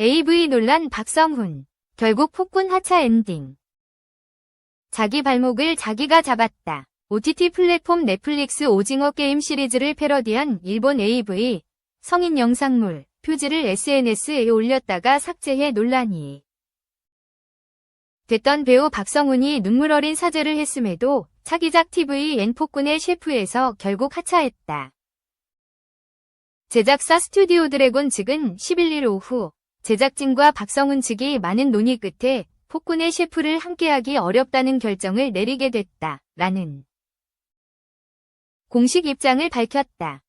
AV 논란 박성훈. 결국 폭군 하차 엔딩. 자기 발목을 자기가 잡았다. OTT 플랫폼 넷플릭스 오징어 게임 시리즈를 패러디한 일본 AV 성인 영상물 표지를 SNS에 올렸다가 삭제해 논란이 됐던 배우 박성훈이 눈물 어린 사죄를 했음에도 차기작 TV N 폭군의 셰프에서 결국 하차했다. 제작사 스튜디오 드래곤 측은 11일 오후 제작진과 박성훈 측이 많은 논의 끝에 폭군의 셰프를 함께하기 어렵다는 결정을 내리게 됐다. 라는 공식 입장을 밝혔다.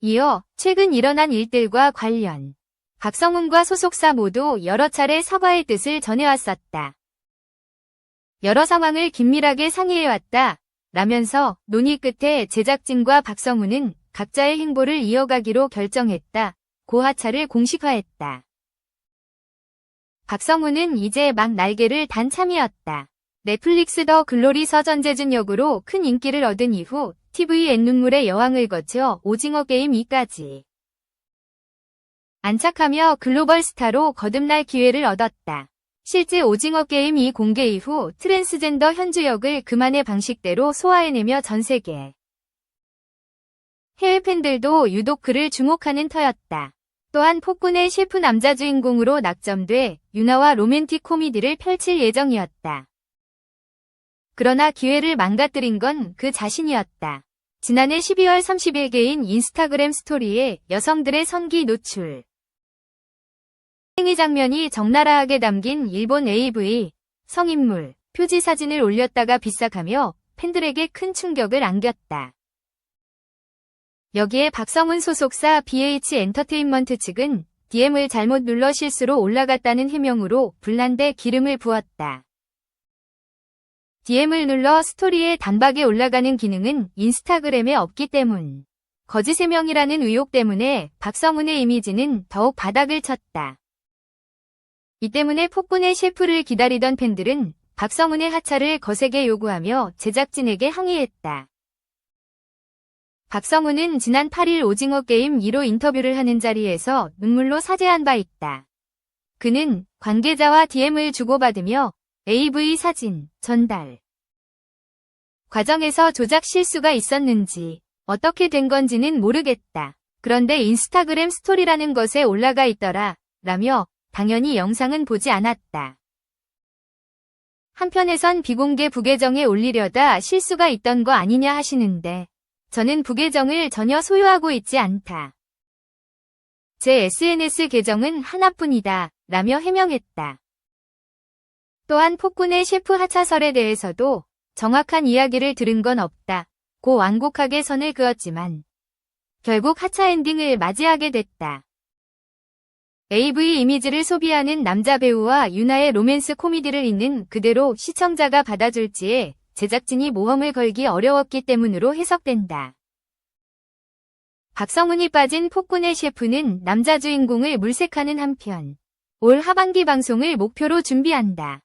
이어 최근 일어난 일들과 관련 박성훈과 소속사 모두 여러 차례 사과의 뜻을 전해왔었다. 여러 상황을 긴밀하게 상의해왔다. 라면서 논의 끝에 제작진과 박성훈은 각자의 행보를 이어가기로 결정했다. 고하차를 공식화했다. 박성훈은 이제 막 날개를 단 참이었다. 넷플릭스 더 글로리 서전재준 역으로 큰 인기를 얻은 이후 TVN 눈물의 여왕을 거쳐 오징어 게임 2까지 안착하며 글로벌 스타로 거듭날 기회를 얻었다. 실제 오징어 게임 2 공개 이후 트랜스젠더 현주 역을 그만의 방식대로 소화해내며 전 세계 해외 팬들도 유독 그를 주목하는 터였다. 또한 폭군의 셰프 남자 주인공으로 낙점돼 유나와 로맨틱 코미디를 펼칠 예정이었다. 그러나 기회를 망가뜨린 건 그 자신이었다. 지난해 12월 30일 개인 인스타그램 스토리에 여성들의 선기 노출. 행위 장면이 적나라하게 담긴 일본 AV 성인물 표지 사진을 올렸다가 비싹하며 팬들에게 큰 충격을 안겼다. 여기에 박성훈 소속사 BH 엔터테인먼트 측은 DM을 잘못 눌러 실수로 올라갔다는 해명으로 불난데 기름을 부었다. DM을 눌러 스토리에 단박에 올라가는 기능은 인스타그램에 없기 때문. 거짓 해명이라는 의혹 때문에 박성훈의 이미지는 더욱 바닥을 쳤다. 이 때문에 폭군의 셰프를 기다리던 팬들은 박성훈의 하차를 거세게 요구하며 제작진에게 항의했다. 박성훈은 지난 8일 오징어 게임 2로 인터뷰를 하는 자리에서 눈물로 사죄한 바 있다. 그는 관계자와 DM을 주고받으며 AV 사진 전달 과정에서 조작 실수가 있었는지 어떻게 된 건지는 모르겠다. 그런데 인스타그램 스토리라는 것에 올라가 있더라. 라며 당연히 영상은 보지 않았다. 한편에선 비공개 부계정에 올리려다 실수가 있던 거 아니냐 하시는데 저는 부계정을 전혀 소유하고 있지 않다. 제 SNS 계정은 하나뿐이다. 라며 해명했다. 또한 폭군의 셰프 하차설에 대해서도 정확한 이야기를 들은 건 없다. 고 완곡하게 선을 그었지만 결국 하차 엔딩을 맞이하게 됐다. AV 이미지를 소비하는 남자 배우와 유나의 로맨스 코미디를 있는 그대로 시청자가 받아줄지에 제작진이 모험을 걸기 어려웠기 때문으로 해석된다. 박성훈이 빠진 폭군의 셰프는 남자 주인공을 물색하는 한편 올 하반기 방송을 목표로 준비한다.